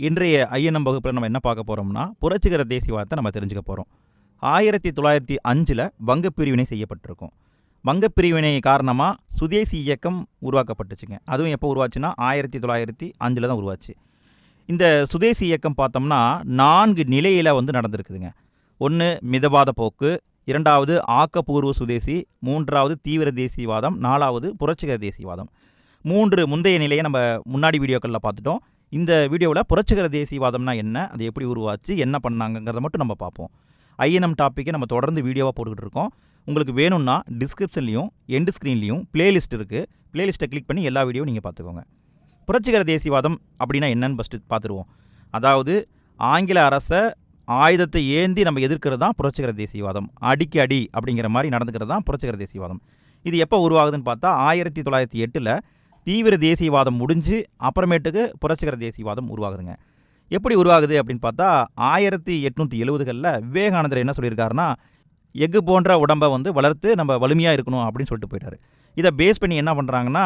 இன்றைய ஐஎன்எம் வகுப்பில் நம்ம என்ன பார்க்க போகிறோம்னா புரட்சிகர தேசியவாதத்தை நம்ம தெரிஞ்சுக்க போகிறோம் ஆயிரத்தி தொள்ளாயிரத்தி அஞ்சில் வங்கப் பிரிவினை செய்யப்பட்டிருக்கும். வங்கப் பிரிவினை காரணமாக சுதேசி இயக்கம் உருவாக்கப்பட்டுச்சுங்க. அதுவும் எப்போ உருவாச்சுன்னா ஆயிரத்தி தொள்ளாயிரத்தி அஞ்சில் தான் உருவாச்சு. இந்த சுதேசி இயக்கம் பார்த்தோம்னா நான்கு நிலையில் வந்து நடந்திருக்குதுங்க. ஒன்று மிதவாத போக்கு இரண்டாவது ஆக்கப்பூர்வ சுதேசி மூன்றாவது தீவிர தேசியவாதம் நாலாவது புரட்சிகர தேசியவாதம். மூன்று முந்தைய நிலையை நம்ம முன்னாடி வீடியோக்களில் பார்த்துட்டோம். இந்த வீடியோவில் புரட்சிகர தேசியவாதம்னா என்ன அது எப்படி உருவாச்சு என்ன பண்ணாங்கங்கிறத மட்டும் நம்ம பார்ப்போம். ஐஎன்எம் டாப்பிக்கை நம்ம தொடர்ந்து வீடியோவாக போட்டுக்கிட்டு இருக்கோம். உங்களுக்கு வேணும்னா டிஸ்கிரிப்ஷன்லையும் எண்டு ஸ்க்ரீன்லையும் பிளேலிஸ்ட் இருக்குது பிளேலிஸ்ட்டை கிளிக் பண்ணி எல்லா வீடியோவும் நீங்கள் பார்த்துக்கோங்க. புரட்சிகர தேசியவாதம் அப்படின்னா என்னன்னு ஃபஸ்ட்டு பார்த்துருவோம். அதாவது ஆங்கில அரசை ஆயுதத்தை ஏந்தி நம்ம எதிர்க்கிறது தான் புரட்சிகர தேசியவாதம். அடிக்கு அடி அப்படிங்கிற மாதிரி நடந்துக்கிறது தான் புரட்சிகர தேசியவாதம். இது எப்போ உருவாகுதுன்னு பார்த்தா ஆயிரத்தி தொள்ளாயிரத்தி எட்டில் தீவிர தேசியவாதம் முடிஞ்சு அப்புறமேட்டுக்கு புரட்சிகர தேசியவாதம் உருவாகுதுங்க. எப்படி உருவாகுது அப்படின்னு பார்த்தா ஆயிரத்தி எட்நூற்றி எழுபதுகளில் விவேகானந்தர் என்ன சொல்லியிருக்காருன்னா எஃகு போன்ற உடம்பை வந்து வளர்த்து நம்ம வலிமையாக இருக்கணும் அப்படின்னு சொல்லிட்டு போயிட்டார். இதை பேஸ் பண்ணி என்ன பண்ணுறாங்கன்னா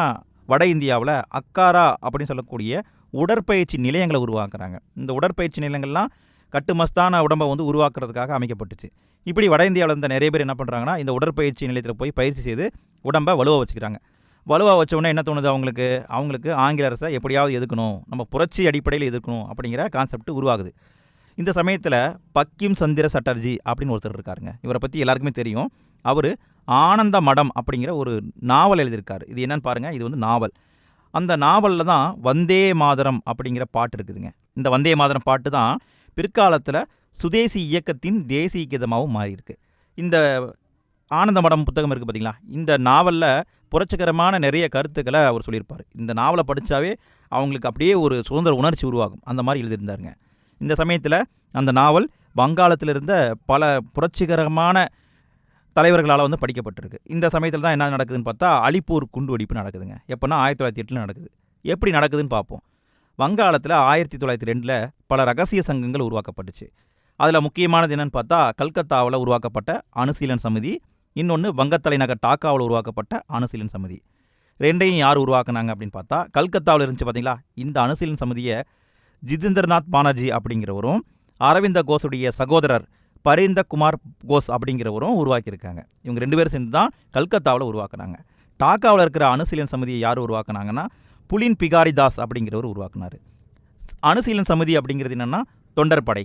வட இந்தியாவில் அக்காரா அப்படின்னு சொல்லக்கூடிய உடற்பயிற்சி நிலையங்களை உருவாக்குறாங்க. இந்த உடற்பயிற்சி நிலையங்கள்லாம் கட்டுமஸ்தான உடம்பை வந்து உருவாக்குறதுக்காக அமைக்கப்பட்டுச்சு. இப்படி வட இந்தியாவில் இருந்த நிறைய பேர் என்ன பண்ணுறாங்கன்னா இந்த உடற்பயிற்சி நிலையத்தில் போய் பயிற்சி செய்து உடம்பை வலுவாக வச்சுக்கிறாங்க. வலுவாக வச்ச என்ன தோணுது அவங்களுக்கு? அவங்களுக்கு ஆங்கில அரசை எப்படியாவது எதுக்கணும் நம்ம புரட்சி அடிப்படையில் எதிர்க்கணும் அப்படிங்கிற கான்செப்ட் உருவாகுது. இந்த சமயத்தில் பக்கிம் சந்திர சட்டர்ஜி அப்படின்னு ஒருத்தர் இருக்காருங்க. இவரை பற்றி எல்லாருக்குமே தெரியும். அவர் ஆனந்த மடம் அப்படிங்கிற ஒரு நாவல் எழுதியிருக்காரு. இது என்னன்னு பாருங்கள் இது வந்து நாவல். அந்த நாவலில் தான் வந்தே மாதரம் அப்படிங்கிற பாட்டு இருக்குதுங்க. இந்த வந்தே மாதரம் பாட்டு தான் பிற்காலத்தில் சுதேசி இயக்கத்தின் தேசிய கீதமாகவும் மாறியிருக்கு. இந்த ஆனந்த மடம் புத்தகம் இருக்குது பார்த்தீங்களா இந்த நாவலில் புரட்சிகரமான நிறைய கருத்துக்களை அவர் சொல்லியிருப்பார். இந்த நாவலை படித்தாவே அவங்களுக்கு அப்படியே ஒரு சுதந்திர உணர்ச்சி உருவாகும். அந்த மாதிரி எழுதியிருந்தாருங்க. இந்த சமயத்தில் அந்த நாவல் வங்காளத்தில் இருந்த பல புரட்சிகரமான தலைவர்களால் வந்து படிக்கப்பட்டிருக்கு. இந்த சமயத்தில் தான் என்ன நடக்குதுன்னு பார்த்தா அலிப்பூர் குண்டு வெடிப்பு நடக்குதுங்க. எப்போனா ஆயிரத்தி தொள்ளாயிரத்தி எட்டில் நடக்குது. எப்படி நடக்குதுன்னு பார்ப்போம். வங்காளத்தில் ஆயிரத்தி தொள்ளாயிரத்தி ரெண்டில் பல ரகசிய சங்கங்கள் உருவாக்கப்பட்டுச்சு. அதில் முக்கியமானது என்னென்னு பார்த்தா கல்கத்தாவில் உருவாக்கப்பட்ட அனுசீலன் சமிதி இன்னொன்று வங்கத்தலைநகர் டாக்காவில் உருவாக்கப்பட்ட அணுசீலன் சமிதி. ரெண்டையும் யார் உருவாக்குனாங்க அப்படின்னு பார்த்தா கல்கத்தாவில் இருந்துச்சு பார்த்தீங்களா? இந்த அணுசீலன் சமிதியை ஜிதேந்திரநாத் பானர்ஜி அப்படிங்கிறவரும் அரவிந்த கோஸுடைய சகோதரர் பரீந்த குமார் கோஸ் அப்படிங்கிறவரும் உருவாக்கியிருக்காங்க. இவங்க ரெண்டு பேரும் சேர்ந்து தான் கல்கத்தாவில் உருவாக்குனாங்க. டாக்காவில் இருக்கிற அணுசீலன் சமிதியை யார் உருவாக்குனாங்கன்னா புலின் பிகாரி தாஸ் அப்படிங்கிறவர் உருவாக்குனார். அணுசீலன் சமிதி அப்படிங்கிறது என்னென்னா தொண்டர்படை.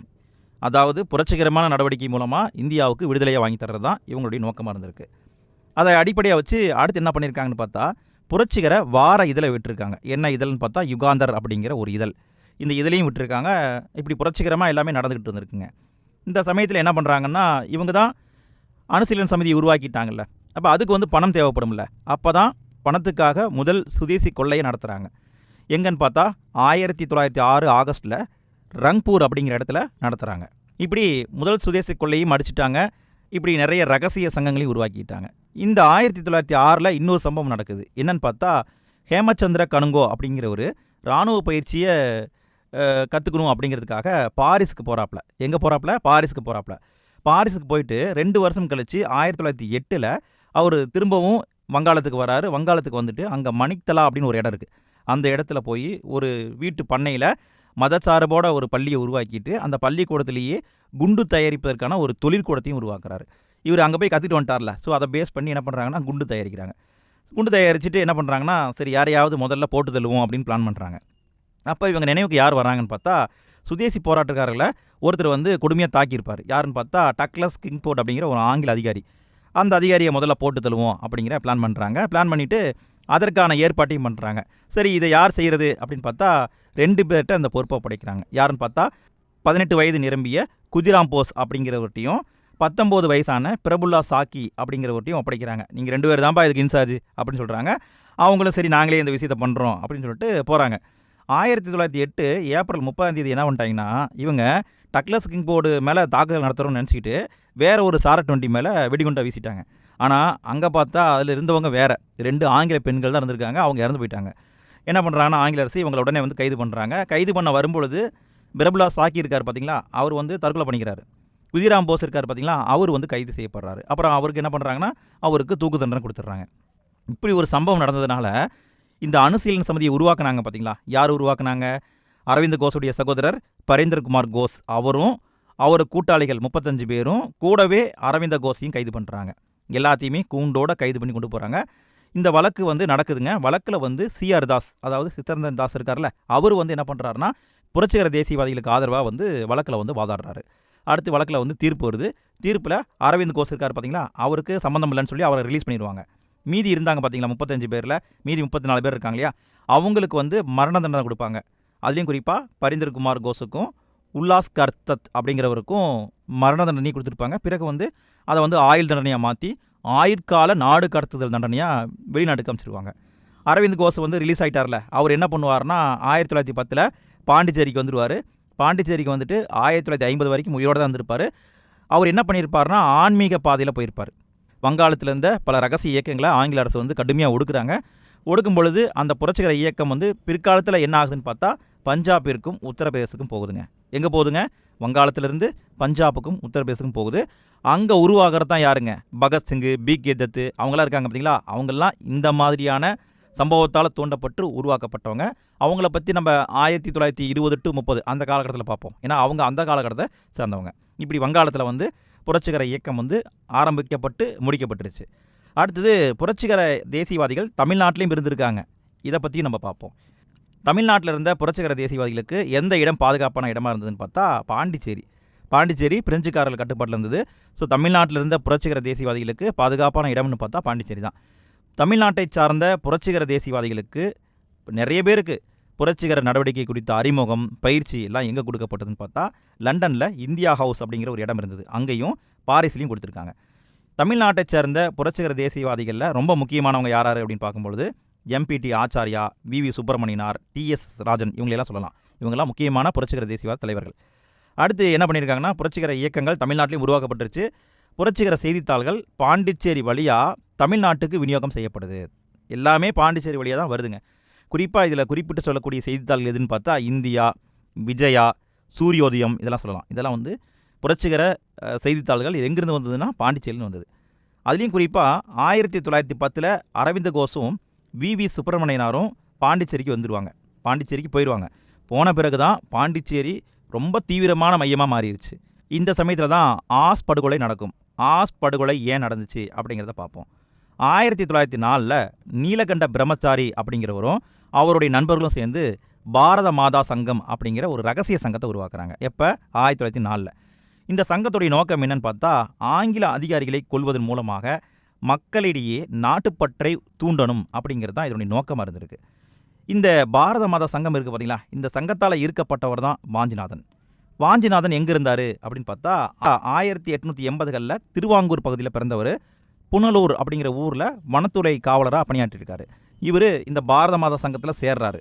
அதாவது புரட்சிகரமான நடவடிக்கை மூலமாக இந்தியாவுக்கு விடுதலையை வாங்கி தர்றது தான் இவங்களுடைய நோக்கமாக இருந்திருக்கு. அதை அடிப்படையாக வச்சு அடுத்து என்ன பண்ணியிருக்காங்கன்னு பார்த்தா புரட்சிகர வார இதழை விட்டுருக்காங்க. என்ன இதழ்னு பார்த்தா யுகாந்தர் அப்படிங்கிற ஒரு இதழ். இந்த இதழையும் விட்டுருக்காங்க. இப்படி புரட்சிகரமாக எல்லாமே நடந்துக்கிட்டு இருந்திருக்குங்க. இந்த சமயத்தில் என்ன பண்ணுறாங்கன்னா இவங்க தான் அணுசீலன் சமிதியை உருவாக்கிட்டாங்கல்ல. அப்போ அதுக்கு வந்து பணம் தேவைப்படும்ல. அப்போ தான் பணத்துக்காக முதல் சுதேசி கொள்ளையை நடத்துகிறாங்க எங்கன்னு பார்த்தா ஆயிரத்தி தொள்ளாயிரத்தி ஆறு ஆகஸ்ட்டில் ரங்பூர் அப்படிங்கிற இடத்துல நடத்துகிறாங்க இப்படி முதல் சுதேசி கொள்ளையும் அடிச்சிட்டாங்க. இப்படி நிறைய ரகசிய சங்கங்களையும் உருவாக்கிட்டாங்க. இந்த ஆயிரத்தி தொள்ளாயிரத்தி ஆறில் இன்னொரு சம்பவம் நடக்குது. என்னன்னு பார்த்தா ஹேமச்சந்திர கணுங்கோ அப்படிங்கிற ஒரு இராணுவ பயிற்சியை கற்றுக்கணும் அப்படிங்கிறதுக்காக பாரிஸுக்கு போகிறாப்புல எங்கே போகிறாப்புல பாரிஸுக்கு போகிறாப்புல பாரிஸுக்கு போயிட்டு ரெண்டு வருஷம் கழித்து ஆயிரத்தி தொள்ளாயிரத்தி எட்டில் அவர் திரும்பவும் வங்காளத்துக்கு வராரு. வங்காளத்துக்கு வந்துட்டு அங்கே மணிக்தலா அப்படின்னு ஒரு இடம் இருக்குது அந்த இடத்துல போய் ஒரு வீட்டு பண்ணையில் மதச்சார்போட ஒரு பள்ளியை உருவாக்கிட்டு அந்த பள்ளிக்கூடத்திலேயே குண்டு தயாரிப்பதற்கான ஒரு தொழிற்கூடத்தையும் உருவாக்குறாரு. இவர் அங்கே போய் கற்றுட்டு வந்துட்டார்ல ஸோ அதை பேஸ் பண்ணி என்ன பண்ணுறாங்கன்னா குண்டு தயாரிக்கிறாங்க. குண்டு தயாரிச்சுட்டு என்ன பண்ணுறாங்கன்னா சரி யாரையாவது முதல்ல போட்டு தள்ளுவோம் அப்படின்னு பிளான் பண்ணுறாங்க அப்போ இவங்க நினைவுக்கு யார் வராங்கன்னு பார்த்தா சுதேசி போராட்டக்காரர்களை ஒருத்தர் வந்து கொடுமையாக தாக்கியிருப்பார். யாருன்னு பார்த்தா டக்லஸ் கிங்போர்ட் அப்படிங்கிற ஒரு ஆங்கில அதிகாரி. அந்த அதிகாரியை முதல்ல போட்டு தள்ளுவோம் அப்படிங்கிற பிளான் பண்ணுறாங்க பிளான் பண்ணிவிட்டு அதற்கான ஏற்பாட்டையும் பண்ணுறாங்க சரி இதை யார் செய்கிறது அப்படின்னு பார்த்தா ரெண்டு பேர்கிட்ட அந்த பொறுப்பை படைக்கிறாங்க யாருன்னு பார்த்தா பதினெட்டு வயது நிரம்பிய குதிராம் போஸ் அப்படிங்கிறவர்கிட்டையும் பத்தொம்போது வயசான பிரபுல்லா சாக்கி அப்படிங்கிறவர்கிட்டையும் ஒப்படைக்கிறாங்க. நீங்கள் ரெண்டு பேர் தான்ப்பா இதுக்கு இன்சார்ஜ் அப்படின்னு சொல்கிறாங்க அவங்களும் சரி நாங்களே இந்த விஷயத்தை பண்ணுறோம் அப்படின்னு சொல்லிட்டு போகிறாங்க ஆயிரத்தி தொள்ளாயிரத்தி எட்டு ஏப்ரல் முப்பதாம் தேதி என்ன பண்ணிட்டாங்கன்னா இவங்க டக்லஸ் கிங் போர்டு மேலே தாக்குதல் நடத்துகிறோம்னு நினச்சிக்கிட்டு வேறு ஒரு சார டுவெண்ட்டி மேலே வெடிகுண்டா வீசிட்டாங்க. ஆனால் அங்கே பார்த்தா அதில் இருந்தவங்க வேறு. ரெண்டு ஆங்கில பெண்கள் தான் இருந்திருக்காங்க அவங்க இறந்து போயிட்டாங்க. என்ன பண்ணுறாங்கன்னா ஆங்கில அரசு இவங்களை உடனே வந்து கைது பண்ணுறாங்க கைது பண்ண வரும்பொழுது பிரபுலா சாக்கி இருக்கார் பார்த்தீங்களா அவர் வந்து தற்கொலை பண்ணிக்கிறாரு. குதிராம் போஸ் இருக்கார் பார்த்தீங்களா அவர் வந்து கைது செய்யப்படுறாரு. அப்புறம் அவருக்கு என்ன பண்ணுறாங்கன்னா அவருக்கு தூக்கு தண்டனை கொடுத்துட்றாங்க. இப்படி ஒரு சம்பவம் நடந்ததுனால இந்த அனுசீலன சமிதியை உருவாக்குனாங்க பார்த்தீங்களா யார் உருவாக்குனாங்க? அரவிந்த் கோஸுடைய சகோதரர் பரேந்திரகுமார் கோஸ் அவரும் அவர் கூட்டாளிகள் முப்பத்தஞ்சு பேரும் கூடவே அரவிந்த கோஸையும் கைது பண்ணுறாங்க எல்லாத்தையுமே கூண்டோட கைது பண்ணி கொண்டு போகிறாங்க இந்த வழக்கு வந்து நடக்குதுங்க. வழக்கில் வந்து சிஆர் தாஸ் அதாவது சித்தரந்தன் தாஸ் இருக்கார்ல அவர் வந்து என்ன பண்ணுறாருன்னா புரட்சிகர தேசியவாதிகளுக்கு ஆதரவாக வந்து வழக்கில் வந்து வாதாடுறாரு. அடுத்து வழக்கில் வந்து தீர்ப்பு வருது. தீர்ப்பில் அரவிந்த் கோஸ் இருக்கார் பார்த்தீங்களா அவருக்கு சம்மந்தம் இல்லைன்னு சொல்லி அவரை ரிலீஸ் பண்ணிடுவாங்க. மீதி இருந்தாங்க பார்த்தீங்களா முப்பத்தஞ்சு பேரில் மீதி முப்பத்தி நாலு பேர் இருக்காங்க இல்லையா அவங்களுக்கு வந்து மரண தண்டனை கொடுப்பாங்க. அதுலேயும் குறிப்பாக பரிந்தர் குமார் கோஸுக்கும் உல்லாஸ் கர்த்தத் அப்படிங்கிறவருக்கும் மரண தண்டனை கொடுத்துருப்பாங்க. பிறகு வந்து அதை வந்து ஆயுள் தண்டனையாக மாற்றி ஆயுட்கால நாடு கடத்துதல் தண்டனையாக வெளிநாட்டுக்கு அமைச்சிருவாங்க. அரவிந்த் கோஷ் வந்து ரிலீஸ் ஆகிட்டார்ல அவர் என்ன பண்ணுவார்னா ஆயிரத்தி தொள்ளாயிரத்தி பத்தில் பாண்டிச்சேரிக்கு வந்துடுவார் பாண்டிச்சேரிக்கு வந்துட்டு ஆயிரத்தி தொள்ளாயிரத்தி ஐம்பது வரைக்கும் உயிரோடு தான் இருந்திருப்பார். அவர் என்ன பண்ணியிருப்பார்னா ஆன்மீக பாதையில் போயிருப்பார். வங்காளத்தில் இருந்த பல ரகசிய இயக்கங்களை ஆங்கில அரசு வந்து கடுமையாக ஒடுக்குறாங்க. ஒடுக்கும் பொழுது அந்த புரட்சிகர இயக்கம் வந்து பிற்காலத்தில் என்ன ஆகுதுன்னு பார்த்தா பஞ்சாபிற்கும் உத்தரப்பிரதேசத்துக்கும் போகுதுங்க. எங்கே போகுதுங்க? வங்காளத்திலிருந்து பஞ்சாபுக்கும் உத்தரப்பிரதேசத்துக்கும் போகுது. அங்கே உருவாகிறது தான் யாருங்க பகத்சிங்கு பி கே தத்து அவங்களாம் இருக்காங்க பார்த்தீங்களா அவங்கெல்லாம் இந்த மாதிரியான சம்பவத்தால் தூண்டப்பட்டு உருவாக்கப்பட்டவங்க. அவங்கள பற்றி நம்ம ஆயிரத்தி தொள்ளாயிரத்தி இருபது டு முப்பது அந்த காலகட்டத்தில் பார்ப்போம். ஏன்னா அவங்க அந்த காலகட்டத்தை சேர்ந்தவங்க. இப்படி வங்காளத்தில் வந்து புரட்சிகர இயக்கம் வந்து ஆரம்பிக்கப்பட்டு முடிக்கப்பட்டுருச்சு. அடுத்தது புரட்சிகர தேசியவாதிகள் தமிழ்நாட்டிலையும் இருந்திருக்காங்க. இதை பற்றியும் நம்ம பார்ப்போம் தமிழ்நாட்டில் இருந்த புரட்சிகர தேசியவாதிகளுக்கு எந்த இடம் பாதுகாப்பான இடமா இருந்ததுன்னு பார்த்தா பாண்டிச்சேரி. பாண்டிச்சேரி பிரெஞ்சுக்காரர்கள் கட்டுப்பாட்டில் இருந்தது. ஸோ தமிழ்நாட்டில் இருந்த புரட்சிகர தேசியவாதிகளுக்கு பாதுகாப்பான இடம்னு பார்த்தா பாண்டிச்சேரி தான். தமிழ்நாட்டை சார்ந்த புரட்சிகர தேசியவாதிகளுக்கு நிறைய பேருக்கு புரட்சிகர நடவடிக்கை குறித்த அறிமுகம் பயிற்சி எல்லாம் எங்கே கொடுக்கப்பட்டதுன்னு பார்த்தா லண்டனில் இந்தியா ஹவுஸ் அப்படிங்கிற ஒரு இடம் இருந்தது. அங்கேயும் பாரிஸ்லேயும் கொடுத்துருக்காங்க. தமிழ்நாட்டை சேர்ந்த புரட்சிகர தேசியவாதிகளில் ரொம்ப முக்கியமானவங்க யார் யார் அப்படின்னு பார்க்கும்பொழுது MPT Acharya V V Subramaniyanar TS Rajan இவங்களெல்லாம் சொல்லலாம். இவங்கெல்லாம் முக்கியமான புரட்சிகர தேசியவாத தலைவர்கள். அடுத்து என்ன பண்ணியிருக்காங்கன்னா புரட்சிகர இயக்கங்கள் தமிழ்நாட்டிலையும் உருவாக்கப்பட்டுருச்சு. புரட்சிகர செய்தித்தாள்கள் பாண்டிச்சேரி வழியாக தமிழ்நாட்டுக்கு விநியோகம் செய்யப்படுது. எல்லாமே பாண்டிச்சேரி வழியாக தான் வருதுங்க. குறிப்பாக இதில் குறிப்பிட்டு சொல்லக்கூடிய செய்தித்தாள்கள் எதுன்னு பார்த்தா இந்தியா விஜயா சூரியோதயம் இதெல்லாம் சொல்லலாம். இதெல்லாம் வந்து புரட்சிகர செய்தித்தாள்கள் எங்கிருந்து வந்ததுன்னா பாண்டிச்சேரியிலிருந்து வந்தது. அதுலேயும் குறிப்பாக ஆயிரத்தி தொள்ளாயிரத்தி பத்தில் அரவிந்த கோஷும் வி. வி. சுப்பிரமணியனாரும் பாண்டிச்சேரிக்கு வந்துடுவாங்க பாண்டிச்சேரிக்கு போயிடுவாங்க போன பிறகு தான் பாண்டிச்சேரி ரொம்ப தீவிரமான மையமாக மாறிடுச்சு இந்த சமயத்தில் தான் ஆஸ் படுகொலை நடக்கும். ஆஸ் படுகொலை ஏன் நடந்துச்சு அப்படிங்கிறத பார்ப்போம். ஆயிரத்தி தொள்ளாயிரத்தி நாலில் நீலகண்ட பிரம்மச்சாரி அப்படிங்கிறவரும் அவருடைய நண்பர்களும் சேர்ந்து பாரத மாதா சங்கம் அப்படிங்கிற ஒரு ரகசிய சங்கத்தை உருவாக்குறாங்க. எப்போ? ஆயிரத்தி தொள்ளாயிரத்தி நாலில். இந்த சங்கத்துடைய நோக்கம் என்னன்னு பார்த்தா ஆங்கில அதிகாரிகளை கொள்வதன் மூலமாக மக்களிடையே நாட்டுப்பற்றை தூண்டணும் அப்படிங்கிறது தான் இதனுடைய நோக்கமாக இருந்திருக்கு. இந்த பாரத மத சங்கம் இருக்குது பார்த்தீங்களா இந்த சங்கத்தால் ஈர்க்கப்பட்டவர் தான் வாஞ்சிநாதன். வாஞ்சிநாதன் எங்கே இருந்தார் அப்படின்னு பார்த்தா ஆ- ஆயிரத்தி எட்நூற்றி எண்பதுகளில் திருவாங்கூர் பகுதியில் பிறந்தவர் புனலூர் அப்படிங்கிற ஊரில் வனத்துறை காவலராக பணியாற்றிருக்காரு. இவர் இந்த பாரத மாத சங்கத்தில் சேர்றாரு.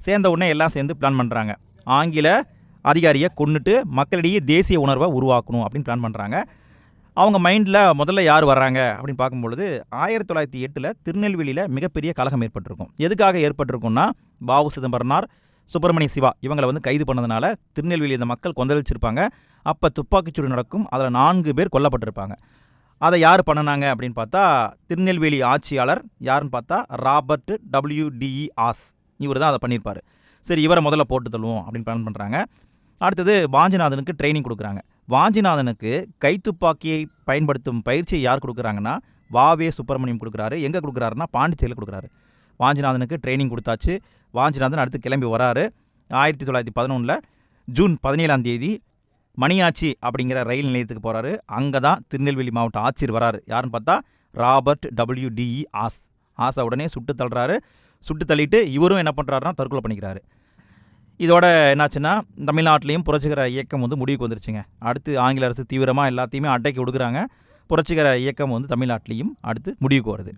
சேர்ந்த உடனே எல்லாம் சேர்ந்து பிளான் பண்ணுறாங்க ஆங்கில அதிகாரியை கொண்டுட்டு மக்களிடையே தேசிய உணர்வை உருவாக்கணும் அப்படின்னு பிளான் பண்ணுறாங்க அவங்க மைண்டில் முதல்ல யார் வர்றாங்க அப்படின்னு பார்க்கும்பொழுது ஆயிரத்தி தொள்ளாயிரத்தி எட்டில் திருநெல்வேலியில் மிகப்பெரிய கலகம் ஏற்பட்டிருக்கும். எதுக்காக ஏற்பட்டிருக்கும்னா பாபு சிதம்பரனார் சுப்பிரமணிய சிவா இவங்களை வந்து கைது பண்ணதுனால திருநெல்வேலி இந்த மக்கள் கொந்தளிச்சிருப்பாங்க. அப்போ துப்பாக்கிச்சூடு நடக்கும். அதில் நான்கு பேர் கொல்லப்பட்டிருப்பாங்க. அதை யார் பண்ணினாங்க அப்படின்னு பார்த்தா திருநெல்வேலி ஆட்சியாளர் யாருன்னு பார்த்தா ராபர்ட் டபிள்யூடிஇ ஆஸ். இவர் தான் அதை பண்ணியிருப்பார். சரி இவரை முதல்ல போட்டு தள்ளுவோம் அப்படின்னு பிளான் பண்ணுறாங்க அடுத்தது வாஞ்சிநாதனுக்கு ட்ரைனிங் கொடுக்குறாங்க. வாஞ்சிநாதனுக்கு கைத்துப்பாக்கியை பயன்படுத்தும் பயிற்சியை யார் கொடுக்குறாங்கன்னா வாவே சுப்பிரமணியம் கொடுக்குறாரு. எங்கே கொடுக்குறாருன்னா பாண்டிச்சேரியில் கொடுக்குறாரு. வாஞ்சிநாதனுக்கு ட்ரைனிங் கொடுத்தாச்சு. வாஞ்சிநாதன் அடுத்து கிளம்பி வராரு. ஆயிரத்தி தொள்ளாயிரத்தி பதினொன்றில் ஜூன் பதினேழாம் தேதி மணியாச்சி அப்படிங்கிற ரயில் நிலையத்துக்கு போகிறாரு அங்கே தான் திருநெல்வேலி மாவட்ட ஆட்சியர் வராரு. யாருன்னு பார்த்தா ராபர்ட் டபிள்யூ டிஇ ஆஸ். ஆசை உடனே சுட்டு தள்ளுறாரு. சுட்டு தள்ளிட்டு இவரும் என்ன பண்ணுறாருன்னா தற்கொலை பண்ணிக்கிறாரு. இதோட என்னாச்சுன்னா தமிழ்நாட்டிலையும் புரட்சிகர இயக்கம் வந்து முடிவுக்கு வந்துருச்சுங்க. அடுத்து ஆங்கில அரசு தீவிரமாக எல்லாத்தையுமே அட்டைக்கு கொடுக்குறாங்க புரட்சிகர இயக்கம் வந்து தமிழ்நாட்டிலையும் அடுத்து முடிவுக்கு வருது.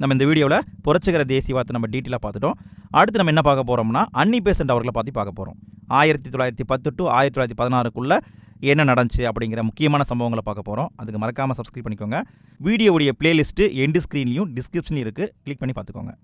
நம்ம இந்த வீடியோவில் புரட்சிகர தேசியவாதத்தை நம்ம டீட்டெயிலாக பார்த்துட்டோம். அடுத்து நம்ம என்ன பார்க்க போகிறோம்னா அன்னி பேசண்ட் அவர்களை பற்றி பார்க்க போகிறோம் ஆயிரத்தி தொள்ளாயிரத்தி பத்து டு ஆயிரத்தி தொள்ளாயிரத்தி பதினாறுக்குள்ளே என்ன நடந்துச்சு அப்படிங்கிற முக்கியமான சம்பவங்களை பார்க்க போகிறோம் அதுக்கு மறக்காமல் சப்ஸ்கிரைப் பண்ணிக்கோங்க. வீடியோவுடைய பிளேலிஸ்ட்டு எண்டு ஸ்க்ரீன்லையும் டிஸ்கிரிப்ஷன்லையும் இருக்குது கிளிக் பண்ணி பார்த்துக்கோங்க.